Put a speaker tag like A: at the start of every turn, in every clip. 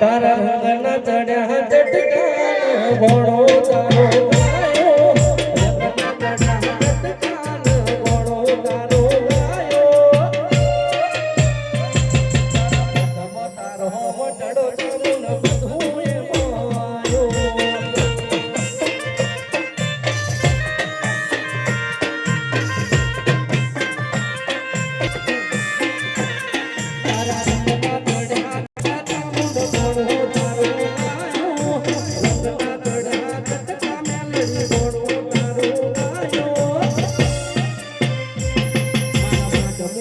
A: તારા રંગના ચડ્યા ચટકા ભણો તારો Tchau,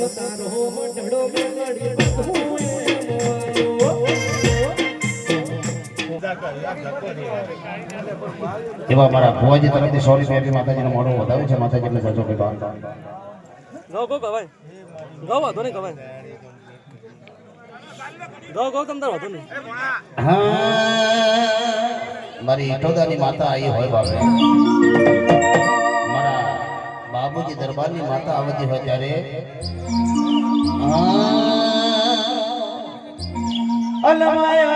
A: તારો મટડો મેલડી
B: એવા મારા ભુવાજી તરફથી સોરી સોરી માતાજીનો મોડો વધાવ્યું છે માતાજીને જજો કે બાર
C: ગો ગો ગવાય. ગો વાંધો નહીં ગવાય. ગો ગો તમ તાર વાંધો નહીં.
B: હા. મારી ઈટોદાની માતા આવી હોય બાપે બાબુજી દરબારની માતા આવતી હોય ત્યારે અલમાય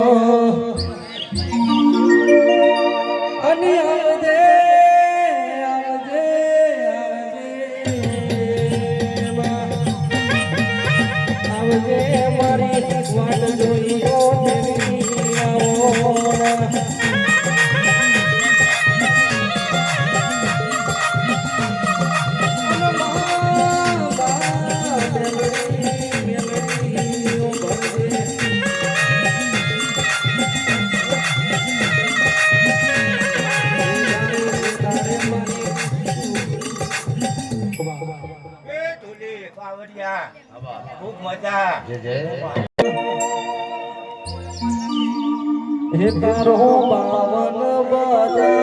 A: આવો
D: ખૂબ મજા.
B: જય જય.
A: હે તારો બાવન બજા